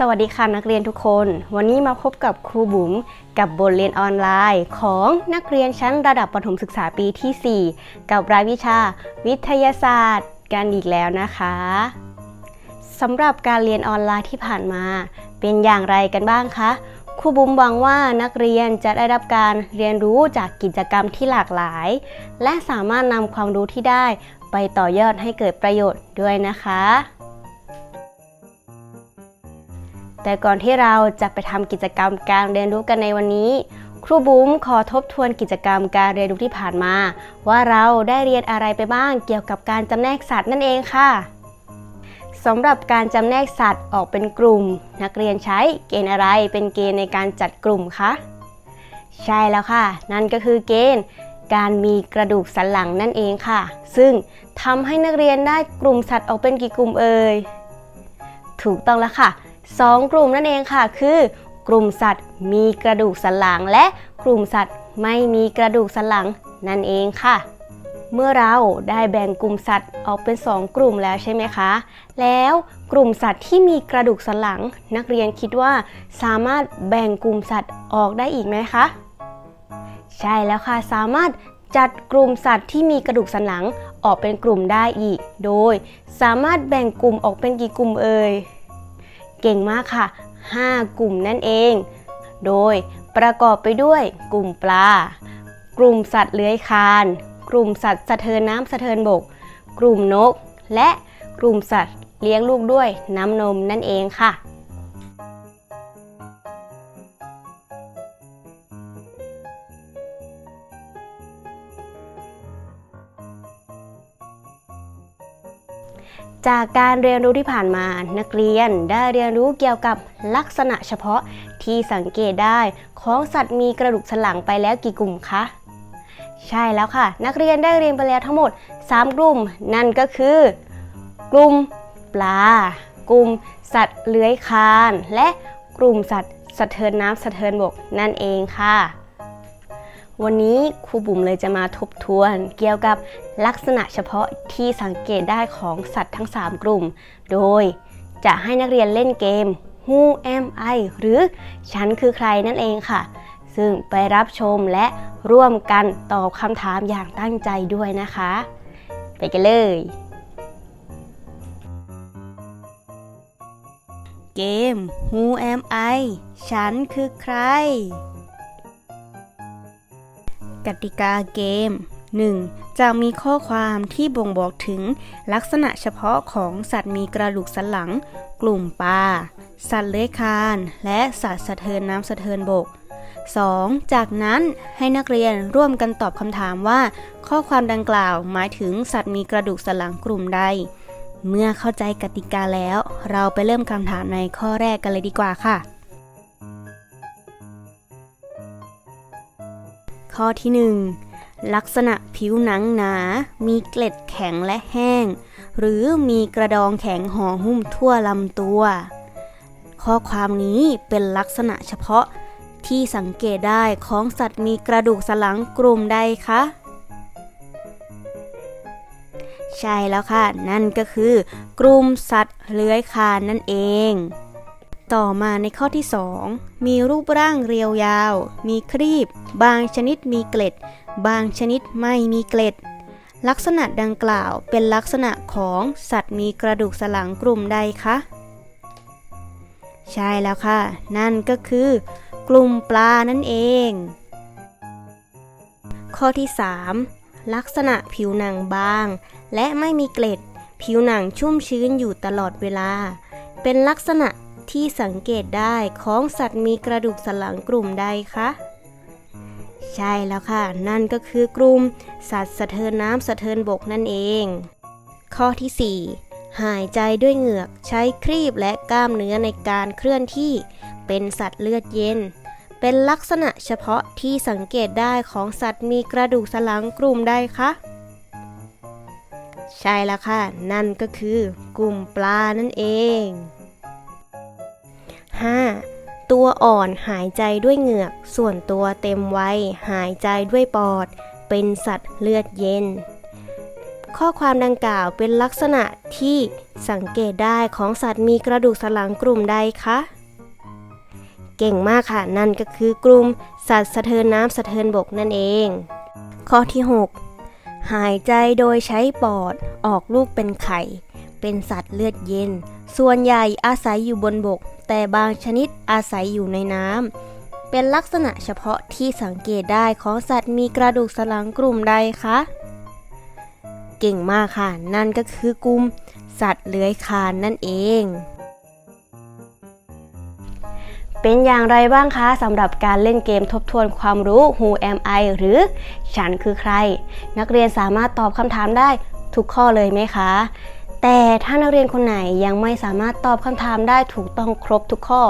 สวัสดีค่ะนักเรียนทุกคน วันนี้มาพบกับครูบุ๋มกับบทเรียนออนไลน์ ของนักเรียนชั้นระดับประถมศึกษาปีที่ 4 กับรายวิชา วิทยาศาสตร์ กันอีกแล้วนะคะสำหรับการเรียนออนไลน์ที่ผ่านมา เป็นอย่างไรกันบ้างคะครูบุ๋มหวังว่านักเรียนจะได้รับการเรียนรู้จากกิจกรรมที่หลากหลาย และสามารถนำความรู้ที่ได้ไปต่อยอดให้เกิดประโยชน์ด้วยนะคะ แต่ก่อนที่เราจะไปทำกิจกรรมการเรียนรู้กันในวันนี้ ครูบุ๋มขอทบทวนกิจกรรมการเรียนรู้ที่ผ่านมา ว่าเราได้เรียนอะไรไปบ้างเกี่ยวกับการจำแนกสัตว์นั่นเองค่ะสำหรับการจำแนกสัตว์ออกเป็นกลุ่ม นักเรียนใช้เกณฑ์อะไรเป็นเกณฑ์ในการจัดกลุ่มคะใช่แล้วค่ะ นั่นก็คือเกณฑ์การมีกระดูกสันหลังนั่นเองค่ะ ซึ่งทำให้นักเรียนได้กลุ่มสัตว์ออกเป็นกี่กลุ่มเอ่ยถูกต้องแล้วค่ะ สองกลุ่มนั่นเองค่ะ คือ กลุ่มสัตว์มีกระดูกสันหลัง และกลุ่มสัตว์ไม่มีกระดูกสันหลังนั่นเองค่ะ เมื่อเราได้แบ่งกลุ่มสัตว์ออกเป็น 2 กลุ่มแล้วใช่ไหมคะ แล้วกลุ่มสัตว์ที่มีกระดูกสันหลัง นักเรียนคิดว่าสามารถแบ่งกลุ่มสัตว์ออกได้อีกไหมคะ ใช่แล้วค่ะสามารถจัดกลุ่มสัตว์ที่มีกระดูกสันหลังออกเป็นกลุ่มได้อีก โดย สามารถแบ่งกลุ่มออกเป็นกี่กลุ่มเอ่ย เก่งมากค่ะ 5 กลุ่มนั่นเอง โดยประกอบไปด้วยกลุ่มปลา กลุ่มสัตว์เลื้อยคลาน กลุ่มสัตว์สะเทินน้ำสะเทินบก กลุ่มนก และกลุ่มสัตว์เลี้ยงลูกด้วยน้ำนมนั่นเองค่ะ จากการเรียนรู้ที่ผ่านมา นักเรียนได้เรียนรู้เกี่ยวกับลักษณะเฉพาะที่สังเกตได้ของสัตว์มีกระดูกสันหลังไปแล้วกี่กลุ่มคะ ใช่แล้วค่ะ นักเรียนได้เรียนไปแล้วทั้งหมด 3 กลุ่ม นั่นก็คือ กลุ่มปลา กลุ่มสัตว์เลื้อยคลาน และกลุ่มสัตว์สะเทินน้ำสะเทินบกนั่นเองค่ะ วันนี้ครูบุ๋มเลยจะมาทบทวน เกี่ยวกับลักษณะเฉพาะที่สังเกตได้ของสัตว์ทั้ง 3 กลุ่ม โดยจะให้นักเรียนเล่นเกม Who am I หรือฉันคือใครนั่นเองค่ะ ซึ่งไปรับชมและร่วมกันตอบคำถามอย่างตั้งใจด้วยนะคะ ไปกันเลย เกม Who am I ฉันคือใคร กติกาเกม 1. จะมีข้อความที่บ่งบอกถึงลักษณะเฉพาะของสัตว์มีกระดูกสันหลัง กลุ่มปลา สัตว์เลื้อยคลาน และสัตว์สะเทินน้ำสะเทินบก 2. จากนั้นให้นักเรียนร่วมกันตอบคำถามว่า ข้อความดังกล่าวหมายถึงสัตว์มีกระดูกสันหลังกลุ่มใด เมื่อเข้าใจกติกาแล้ว เราไปเริ่มคำถามในข้อแรกกันเลยดีกว่าค่ะ ข้อที่ 1 ลักษณะผิวหนังหนา มีเกล็ดแข็งและแห้ง หรือมีกระดองแข็งห่อหุ้มทั่วลำตัว ข้อความนี้เป็นลักษณะเฉพาะที่สังเกตได้ของสัตว์มีกระดูกสันหลังกลุ่มใดคะ ใช่แล้วค่ะ นั่นก็คือกลุ่มสัตว์เลื้อยคลานนั่นเอง ต่อมาในข้อที่ 2 มีรูปร่างเรียวยาว มีครีบ บางชนิดมีเกล็ด บางชนิดไม่มีเกล็ด ลักษณะดังกล่าวเป็นลักษณะของสัตว์มีกระดูกสันหลังกลุ่มใดคะ ใช่แล้วค่ะ นั่นก็คือ กลุ่มปลานั่นเอง ข้อที่ 3 ลักษณะผิวหนังบาง และไม่มีเกล็ด ผิวหนังชุ่มชื้นอยู่ตลอดเวลา เป็นลักษณะ ที่สังเกตได้ของสัตว์มีกระดูกสันหลังกลุ่มใดคะ ใช่แล้วค่ะ นั่นก็คือกลุ่มสัตว์สะเทินน้ำสะเทินบกนั่นเอง ข้อที่ 4 หายใจด้วยเหงือกใช้ครีบและกล้ามเนื้อในการเคลื่อนที่ เป็นสัตว์เลือดเย็น เป็นลักษณะเฉพาะที่สังเกตได้ของสัตว์มีกระดูกสันหลังกลุ่มใดคะใช่แล้วค่ะ นั่นก็คือกลุ่มปลานั่นเอง ตัวอ่อนหายใจด้วยเหงือก ส่วนตัวเต็มวัยหายใจด้วยปอด เป็นสัตว์เลือดเย็น ข้อความดังกล่าวเป็นลักษณะที่สังเกตได้ของสัตว์มีกระดูกสันหลังกลุ่มใดคะเก่งมากค่ะ นั่นก็คือกลุ่มสัตว์สะเทินน้ำสะเทินบกนั่นเอง ข้อที่ 6 หายใจโดยใช้ปอดออกลูกเป็นไข่ เป็นสัตว์เลือดเย็น ส่วนใหญ่อาศัยอยู่บนบก แต่บางชนิดอาศัยอยู่ในน้ำ เป็นลักษณะเฉพาะที่สังเกตได้ของสัตว์มีกระดูกสันหลังกลุ่มใดคะ เก่งมากค่ะ นั่นก็คือกลุ่มสัตว์เลื้อยคลานนั่นเอง เป็นอย่างไรบ้างคะสำหรับการเล่นเกมทบทวนความรู้ Who am I หรือฉันคือใคร นักเรียนสามารถตอบคำถามได้ทุกข้อเลยไหมคะ แต่ถ้านักเรียนคนไหนยังไม่สามารถตอบคำถามได้ถูกต้องครบทุกข้อ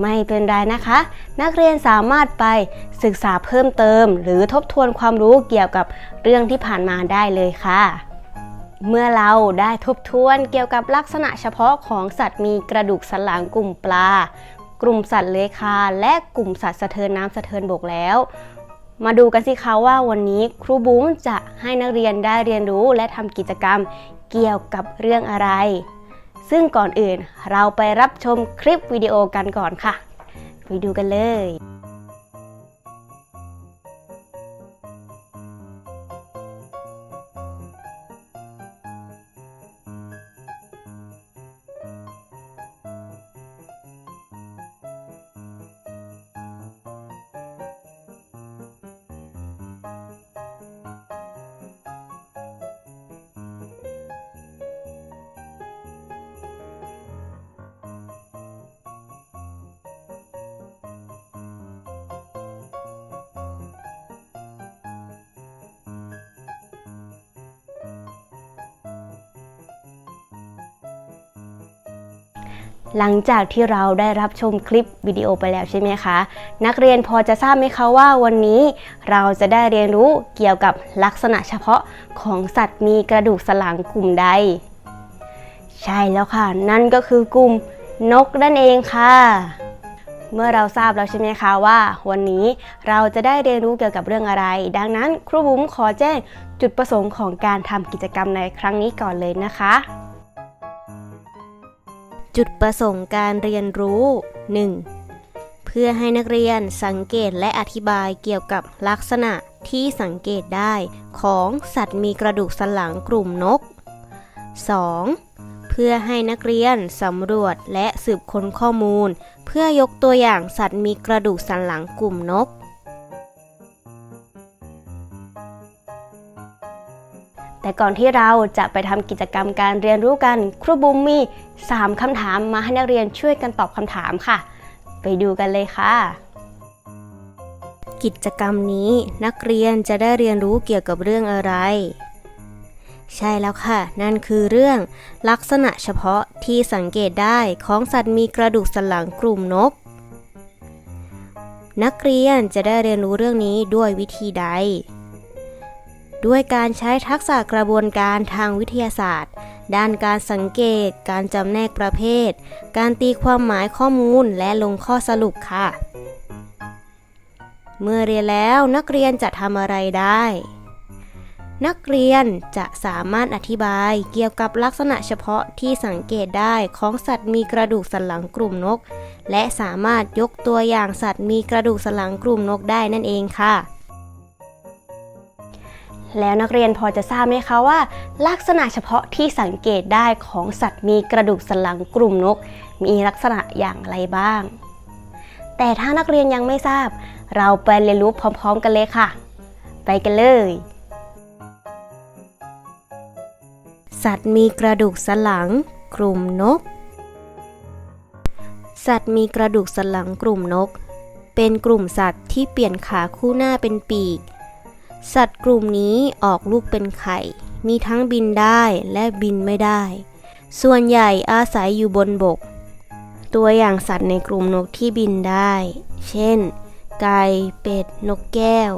ไม่เป็นไรนะคะ นักเรียนสามารถไปศึกษาเพิ่มเติม หรือทบทวนความรู้เกี่ยวกับเรื่องที่ผ่านมาได้เลยค่ะเมื่อเราได้ทบทวนเกี่ยวกับลักษณะเฉพาะของสัตว์มีกระดูกสันหลังกลุ่มปลา กลุ่มสัตว์เลื้อยคลานและกลุ่มสัตว์สะเทินน้ำสะเทินบกแล้ว มาดูกันสิคะว่าวันนี้ครูบุ้มจะให้นักเรียนได้เรียนรู้และทำกิจกรรม เกี่ยวกับเรื่องอะไร ซึ่งก่อนอื่นเราไปรับชมคลิปวิดีโอกันก่อนค่ะ ไปดูกันเลย หลังจากที่เราได้รับชมคลิปวิดีโอไปแล้วใช่ไหมคะ นักเรียนพอจะทราบไหมคะว่าวันนี้เราจะได้เรียนรู้เกี่ยวกับลักษณะเฉพาะของสัตว์มีกระดูกสันหลังกลุ่มใด ใช่แล้วค่ะ นั่นก็คือกลุ่มนกนั่นเองค่ะ เมื่อเราทราบแล้วใช่ไหมคะว่า วันนี้เราจะได้เรียนรู้เกี่ยวกับเรื่องอะไร ดังนั้นครูบุ๋มขอแจ้งจุดประสงค์ของการทำกิจกรรมในครั้งนี้ก่อนเลยนะคะ จุดประสงค์การเรียนรู้ 1. เพื่อให้นักเรียนสังเกตและอธิบายเกี่ยวกับลักษณะที่สังเกตได้ของสัตว์มีกระดูกสันหลังกลุ่มนก 2. เพื่อให้นักเรียนสำรวจและสืบค้นข้อมูล เพื่อยกตัวอย่างสัตว์มีกระดูกสันหลังกลุ่มนก แต่ก่อนที่เราจะไปทำกิจกรรมการเรียนรู้กัน ครูบุมมี 3คำถามมาให้นักเรียนช่วยกันตอบคำถามค่ะ ไปดูกันเลยค่ะ กิจกรรมนี้นักเรียนจะได้เรียนรู้เกี่ยวกับเรื่องอะไร ใช่แล้วค่ะ นั่นคือเรื่อง ลักษณะเฉพาะที่สังเกตได้ของสัตว์มีกระดูกสันหลังกลุ่มนก นักเรียนจะได้เรียนรู้เรื่องนี้ด้วยวิธีใด ด้วยการใช้ทักษะกระบวนการทางวิทยาศาสตร์ ด้านการสังเกต การจำแนกประเภท การตีความหมายข้อมูลและลงข้อสรุปค่ะ เมื่อเรียนแล้วนักเรียนจะทำอะไรได้ นักเรียนจะสามารถอธิบายเกี่ยวกับลักษณะเฉพาะที่สังเกตได้ของสัตว์มีกระดูกสันหลังกลุ่มนก และสามารถยกตัวอย่างสัตว์มีกระดูกสันหลังกลุ่มนกได้นั่นเองค่ะ แล้วนักเรียนพอจะทราบไหมคะว่า ลักษณะเฉพาะที่สังเกตได้ของสัตว์มีกระดูกสันหลังกลุ่มนก มีลักษณะอย่างไรบ้าง แต่ถ้านักเรียนยังไม่ทราบ เราไปเรียนรู้พร้อม ๆ กันเลยค่ะ ไปกันเลย สัตว์มีกระดูกสันหลัง กลุ่มนก สัตว์มีกระดูกสันหลังกลุ่มนก เป็นกลุ่มสัตว์ที่เปลี่ยนขาคู่หน้าเป็นปีก สัตว์กลุ่มนี้ออกลูกเป็นไข่ มีทั้งบินได้และบินไม่ได้ ส่วนใหญ่อาศัยอยู่บนบก ตัวอย่างสัตว์ในกลุ่มนกที่บินได้ เช่น ไก่ เป็ด นกแก้ว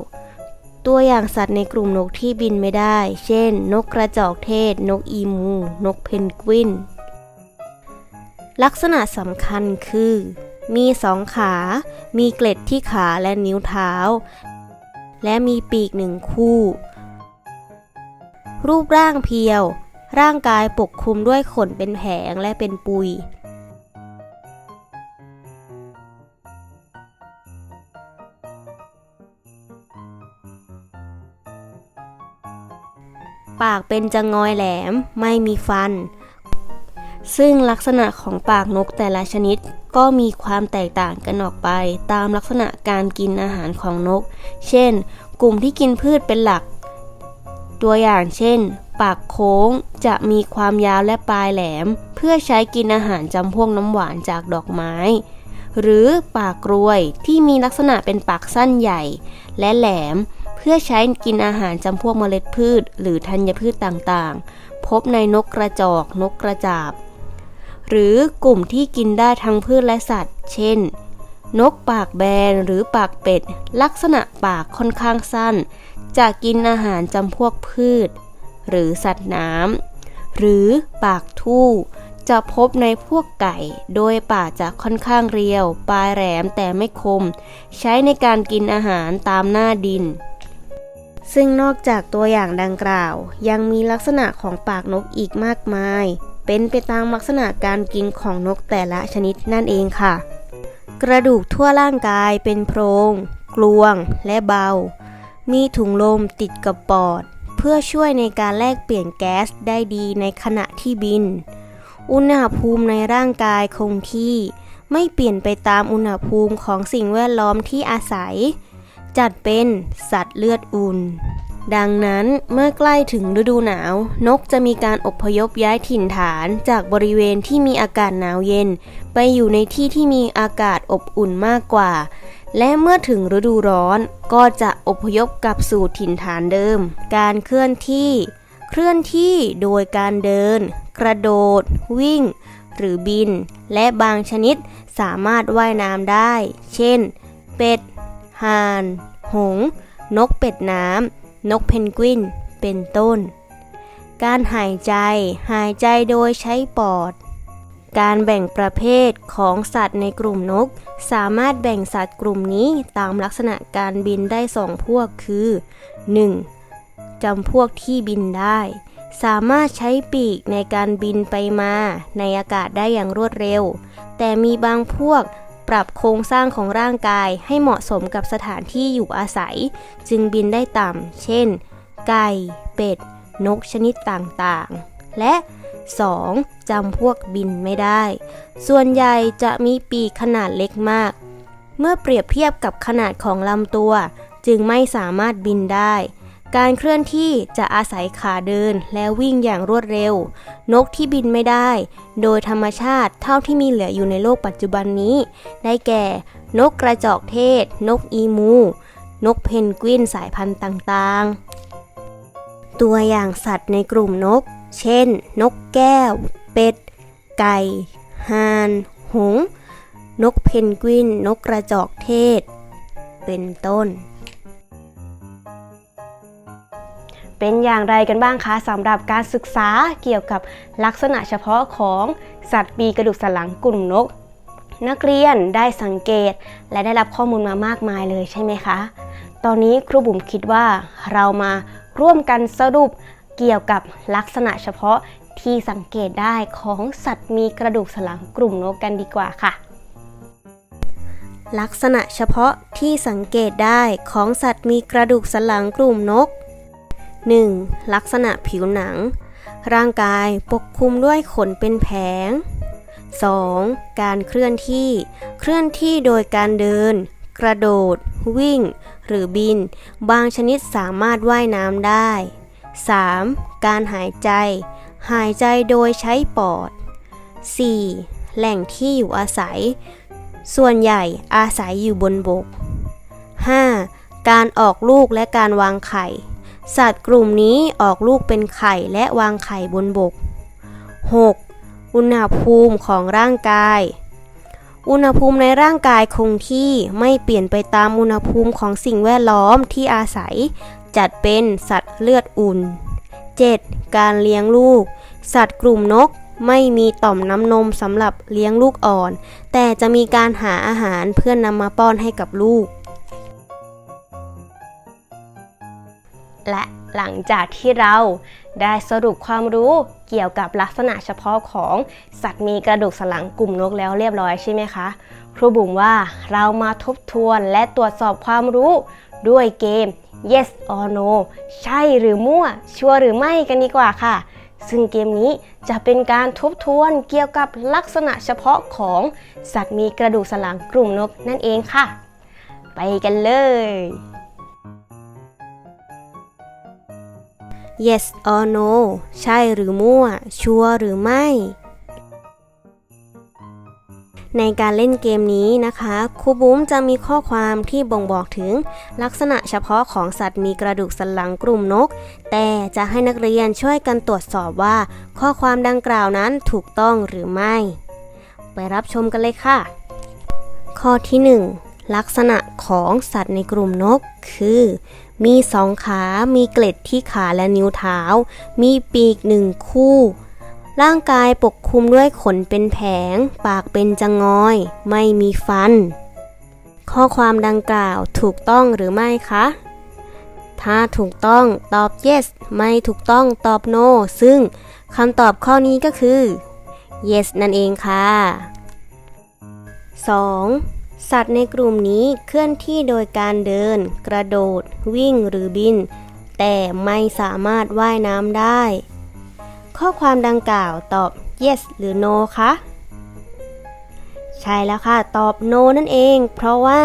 ตัวอย่างสัตว์ในกลุ่มนกที่บินไม่ได้ เช่น นกกระจอกเทศ นกอีมู นกเพนกวิน ลักษณะสำคัญคือ มีสองขา มีเกล็ดที่ขาและนิ้วเท้า และมีปีกหนึ่งคู่ รูปร่างเพียว ร่างกายปกคลุมด้วยขนเป็นแผงและเป็นปุย ปากเป็นจะงอยแหลม ไม่มีฟัน ซึ่งลักษณะของปากนกแต่ละชนิด ก็มีความแตกต่างกันออกไปตามลักษณะการกินอาหารของนก เช่น กลุ่มที่กินพืชเป็นหลัก ตัวอย่างเช่น ปากโค้งจะมีความยาวและปลายแหลม เพื่อใช้กินอาหารจำพวกน้ำหวานจากดอกไม้ หรือปากกรวยที่มีลักษณะเป็นปากสั้นใหญ่ และแหลม เพื่อใช้กินอาหารจำพวกเมล็ดพืช หรือธัญพืชต่างๆ พบในนกกระจอก นกกระจาบ หรือกลุ่มที่กินได้ทั้งพืชและสัตว์ เช่น นกปากแบนหรือปากเป็ด ลักษณะปากค่อนข้างสั้น จะกินอาหารจำพวกพืช หรือสัตว์น้ำหรือปากทู่ จะพบในพวกไก่ โดยปากจะค่อนข้างเรียว ปลายแหลมแต่ไม่คม ใช้ในการกินอาหารตามหน้าดินซึ่งนอกจากตัวอย่างดังกล่าว ยังมีลักษณะของปากนกอีกมากมาย เป็นไปตามลักษณะการกินของนกแต่ละชนิดนั่นเองค่ะ กระดูกทั่วร่างกายเป็นโพรง กลวง และเบา มีถุงลมติดกับปอด เพื่อช่วยในการแลกเปลี่ยนแก๊สได้ดีในขณะที่บิน อุณหภูมิในร่างกายคงที่ ไม่เปลี่ยนไปตามอุณหภูมิของสิ่งแวดล้อมที่อาศัย จัดเป็นสัตว์เลือดอุ่น ดังนั้นเมื่อใกล้ถึงฤดูหนาว นกจะมีการอพยพย้ายถิ่นฐานจากบริเวณที่มีอากาศหนาวเย็น ไปอยู่ในที่ที่มีอากาศอบอุ่นมากกว่า และเมื่อถึงฤดูร้อนก็จะอพยพกลับสู่ถิ่นฐานเดิม การเคลื่อนที่ เคลื่อนที่โดยการเดิน กระโดด วิ่ง หรือบิน และบางชนิดสามารถว่ายน้ำได้ เช่น เป็ดห่าน หง นกเป็ดน้ำ นกเพนกวิน เป็นต้น การหายใจหายใจโดยใช้ปอด การแบ่งประเภทของสัตว์ในกลุ่มนก สามารถแบ่งสัตว์กลุ่มนี้ตามลักษณะการบินได้สองพวกคือ 1. จำพวกที่บินได้ สามารถใช้ปีกในการบินไปมาในอากาศได้อย่างรวดเร็ว แต่มีบางพวก ปรับโครงสร้างของร่างกายให้เหมาะสมกับสถานที่อยู่อาศัย จึงบินได้ต่ำ เช่น ไก่ เป็ด นกชนิดต่างๆ และ 2. จำพวกบินไม่ได้ ส่วนใหญ่จะมีปีกขนาดเล็กมาก เมื่อเปรียบเทียบกับขนาดของลำตัว จึงไม่สามารถบินได้ การเคลื่อนที่จะอาศัยขาเดินและวิ่งอย่างรวดเร็ว นกที่บินไม่ได้ โดยธรรมชาติเท่าที่มีเหลืออยู่ในโลกปัจจุบันนี้ ได้แก่ นกกระจอกเทศ นกอีมู นกเพนกวินสายพันธุ์ต่างๆ ตัวอย่างสัตว์ในกลุ่มนก เช่น นกแก้ว เป็ด ไก่ห่าน หง นกเพนกวิน นกกระจอกเทศ เป็นต้น เป็นอย่างไรกันบ้างคะสำหรับการศึกษาเกี่ยวกับลักษณะเฉพาะของสัตว์ปีกระดูกสันหลังกลุ่มนก นักเรียนได้สังเกตและได้รับข้อมูลมามากมายเลยใช่ไหมคะ ตอนนี้ครูบุ๋มคิดว่าเรามาร่วมกันสรุปเกี่ยวกับลักษณะเฉพาะที่สังเกตได้ของสัตว์มีกระดูกสันหลังกลุ่มนกกันดีกว่าค่ะ ลักษณะเฉพาะที่สังเกตได้ของสัตว์มีกระดูกสันหลังกลุ่มนก 1. ลักษณะผิวหนัง ร่างกายปกคลุมด้วยขนเป็นแผง 2. การเคลื่อนที่ เคลื่อนที่โดยการเดิน กระโดด วิ่ง หรือบิน บางชนิดสามารถว่ายน้ำได้ 3. การหายใจ หายใจโดยใช้ปอด 4. แหล่งที่อยู่อาศัย ส่วนใหญ่อาศัยอยู่บนบก 5. การออกลูกและการวางไข่ สัตว์กลุ่มนี้ออกลูกเป็นไข่และวางไข่บนบก 6. อุณหภูมิของร่างกาย อุณหภูมิในร่างกายคงที่ไม่เปลี่ยนไปตามอุณหภูมิของสิ่งแวดล้อมที่อาศัย จัดเป็นสัตว์เลือดอุ่น 7. การเลี้ยงลูก สัตว์กลุ่มนกไม่มีต่อมน้ำนมสำหรับเลี้ยงลูกอ่อน แต่จะมีการหาอาหารเพื่อนนำมาป้อนให้กับลูก และหลังจากที่เราได้สรุปความรู้เกี่ยวกับลักษณะเฉพาะของสัตว์มีกระดูกสันหลังกลุ่มนกแล้วเรียบร้อยใช่ไหมคะ ครูบุ๋มว่าเรามาทบทวนและตรวจสอบความรู้ด้วยเกม yes or no ใช่หรือมั่ว ชัวร์หรือไม่กันดีกว่าค่ะ ซึ่งเกมนี้จะเป็นการทบทวนเกี่ยวกับลักษณะเฉพาะของสัตว์มีกระดูกสันหลังกลุ่มนกนั่นเองค่ะ ไปกันเลย yes or no ใช่หรือมั่ว ชัวหรือไม่ ในการเล่นเกมนี้นะคะครูบุ้มจะมีข้อความที่บ่งบอกถึง ลักษณะเฉพาะของสัตว์มีกระดูกสันหลังกลุ่มนก แต่จะให้นักเรียนช่วยกันตรวจสอบว่า ข้อความดังกล่าวนั้นถูกต้องหรือไม่ ไปรับชมกันเลยค่ะ ข้อที่ 1 ลักษณะของสัตว์ในกลุ่มนกคือ มีสองขา มีเกล็ดที่ขาและนิ้วเท้า มีปีกหนึ่งคู่ ร่างกายปกคลุมด้วยขนเป็นแผง ปากเป็นจงอย ไม่มีฟัน ข้อความดังกล่าวถูกต้องหรือไม่คะ ถ้าถูกต้องตอบ yes ไม่ถูกต้องตอบ no ซึ่งคำตอบข้อนี้ก็คือ yes นั่นเองค่ะ 2. สัตว์ในกลุ่มนี้เคลื่อนที่โดยการเดิน กระโดด วิ่งหรือบิน แต่ไม่สามารถว่ายน้ำได้ ข้อความดังกล่าวตอบ yes หรือ no คะใช่แล้วค่ะ ตอบ no นั่นเอง เพราะว่า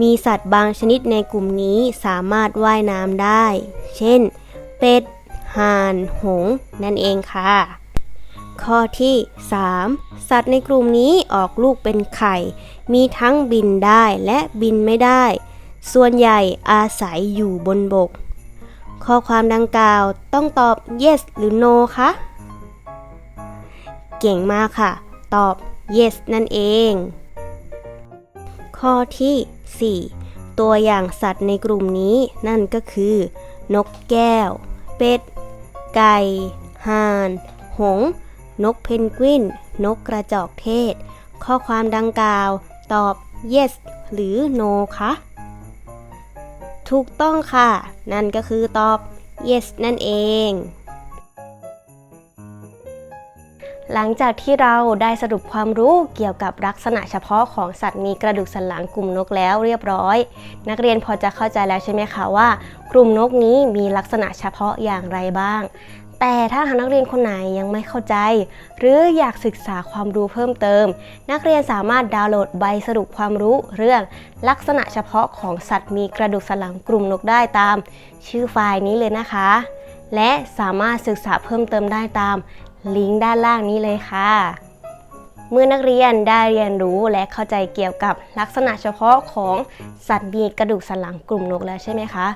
มีสัตว์บางชนิดในกลุ่มนี้สามารถว่ายน้ำได้ เช่น เป็ด ห่าน หง นั่นเองค่ะ ข้อที่ 3. สัตว์ในกลุ่มนี้ออกลูกเป็นไข่ มีทั้งบินได้และบินไม่ได้ ส่วนใหญ่อาศัยอยู่บนบก ข้อความดังกล่าวต้องตอบ yes หรือ no คะ เก่งมากค่ะ ตอบ yes นั่นเอง ข้อที่ 4 ตัวอย่างสัตว์ในกลุ่มนี้นั่นก็คือ นกแก้ว เป็ด ไก่ ห่าน หงส์ นกเพนกวิน นกกระจอกเทศ ข้อความดังกล่าว ตอบ yes หรือ no คะถูกต้องค่ะ นั่นก็คือตอบ yes นั่นเอง หลังจากที่เราได้สรุปความรู้เกี่ยวกับลักษณะเฉพาะของสัตว์มีกระดูกสันหลังกลุ่มนกแล้วเรียบร้อย นักเรียนพอจะเข้าใจแล้วใช่ไหมคะว่า กลุ่มนกนี้มีลักษณะเฉพาะอย่างไรบ้าง แต่ถ้าหากนักเรียนคนไหนยังไม่เข้าใจ หรืออยากศึกษาความรู้เพิ่มเติม นักเรียนสามารถดาวน์โหลดใบสรุปความรู้เรื่อง ลักษณะเฉพาะของสัตว์มีกระดูกสันหลังกลุ่มนกได้ตาม ชื่อไฟล์นี้เลยนะคะ และสามารถศึกษาเพิ่มเติมได้ตาม ลิงก์ด้านล่างนี้เลยค่ะ เมื่อนักเรียนได้เรียนรู้และเข้าใจเกี่ยวกับลักษณะเฉพาะของสัตว์มีกระดูกสันหลังกลุ่มนกแล้วใช่ไหมคะ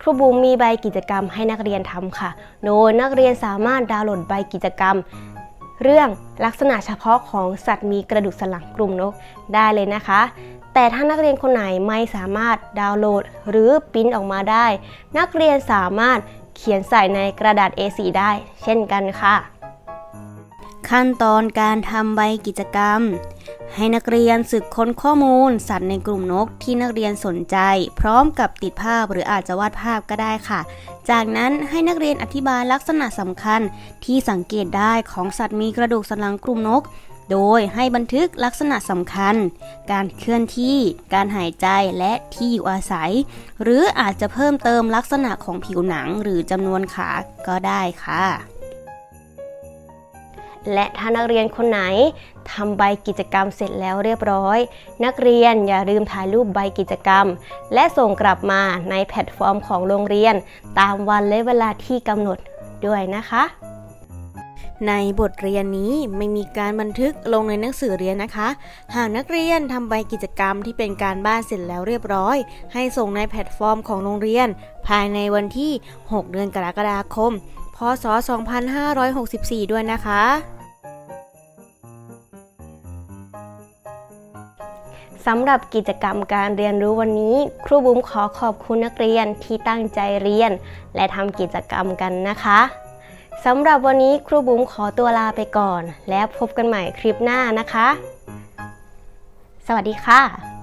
ครูบูมมีใบกิจกรรมให้นักเรียนทำค่ะโดยนักเรียนสามารถดาวน์โหลดใบกิจกรรม เรื่องลักษณะเฉพาะของสัตว์มีกระดูกสันหลังกลุ่มนกได้เลยนะคะ แต่ถ้านักเรียนคนไหนไม่สามารถดาวน์โหลดหรือปริ้นออกมาได้ นักเรียนสามารถเขียนใส่ในกระดาษ A4 ได้ เช่นกันค่ะ ขั้นตอนการทำใบกิจกรรม ให้นักเรียนศึกค้นข้อมูล สัตว์ในกลุ่มนกที่นักเรียนสนใจ พร้อมกับติดภาพหรืออาจจะวาดภาพก็ได้ค่ะ จากนั้นให้นักเรียนอธิบายลักษณะสำคัญที่สังเกตได้ของสัตว์มีกระดูกสันหลังกลุ่มนก โดยให้บันทึกลักษณะสำคัญ การเคลื่อนที่ การหายใจและที่อยู่อาศัย หรืออาจจะเพิ่มเติมลักษณะของผิวหนังหรือจำนวนขาก็ได้ค่ะ และถ้านักเรียนคนไหนทำใบกิจกรรมเสร็จแล้วเรียบร้อย นักเรียนอย่าลืมถ่ายรูปใบกิจกรรม และส่งกลับมาในแพลตฟอร์มของโรงเรียน ตามวันและเวลาที่กำหนดด้วยนะคะ ในบทเรียนนี้ไม่มีการบันทึกลงในหนังสือเรียนนะคะ หากนักเรียนทำใบกิจกรรมที่เป็นการบ้านเสร็จแล้วเรียบร้อย ให้ส่งในแพลตฟอร์มของโรงเรียน ภายในวันที่ 6 เดือนกรกฎาคม พศ 2564 ด้วยนะคะ สำหรับกิจกรรมการเรียนรู้วันนี้ ครูบุ๋มขอขอบคุณนักเรียนที่ตั้งใจเรียน และทำกิจกรรมกันนะคะสำหรับวันนี้ครูบุ๋มขอตัวลาไปก่อน แล้วพบกันใหม่คลิปหน้านะคะ สวัสดีค่ะ